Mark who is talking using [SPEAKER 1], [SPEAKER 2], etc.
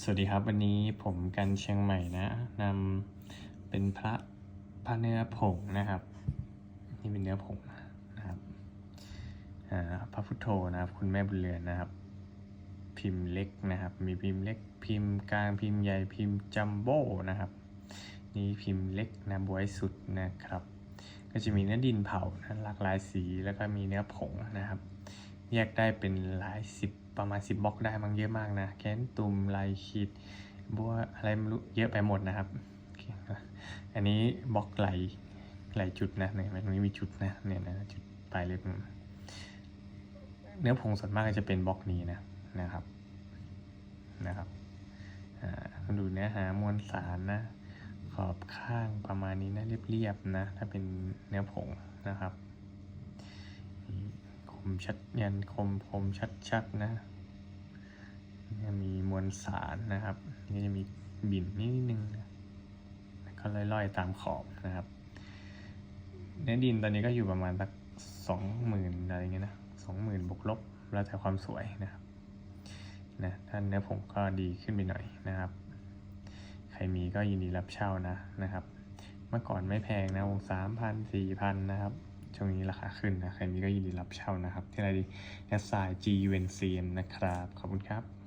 [SPEAKER 1] สวัสดีครับวันนี้ผมกันเชียงใหม่นะนำเป็นพระพระเนื้อผงนะครับ นี่เป็นเนื้อผงนะครับพระพุทโธนะครับ คุณแม่บุญเรือนนะครับ พิมพ์เล็กนะครับ มีพิมพ์เล็กพิมพ์กลางพิมพ์ใหญ่พิมพ์จัมโบ้นะครับ นี่พิมพ์เล็กนะบวยสุดนะครับ ก็จะมีเนื้อดินเผานะหลากหลายสีแล้วก็มีเนื้อผงนะครับ แยกได้เป็นหลายสิบ ประมาณสิบบล็อกได้มั้งเยอะมากนะแกนตุ่มลายขีดบัวอะไรไม่รู้เยอะไปหมดนะครับ อันนี้บล็อกไหลไหลจุดนะเนี่ยมันไม่มีจุดนะเนี่ยนะจุดปลายเล็บเนื้อผงส่วนมากจะเป็นบล็อกนี้นะนะครับนะครับอ่าดูเนื้อหามวลสารนะขอบข้างประมาณนี้นะเรียบๆนะ ถ้าเป็นเนื้อผงนะครับ ชัดยันคมคมชัดชัดๆนะเนี่ยมีมวลสารนะครับนี่จะมีบิ่นนิดนึงนะก็ล่อยๆตามขอบนะครับเนื้อดินตอนนี้ก็อยู่ประมาณสักสองหมื่นอะไรเงี้ยนะสองหมื่นบวกลบแล้วแต่ความสวยนะครับนะถ้านเนื้อผงก็ดีขึ้นไปหน่อยนะครับ ใครมีก็ยินดีรับเช่านะนะครับ เมื่อก่อนไม่แพงนะวงสามพันสี่พันนะครับ ช่วงนี้ราคาขึ้นนะ ใครมีก็ยินดีรับเช่านะครับ ที่ไรดีแอสไซ G U N C M นะครับ ขอบคุณครับ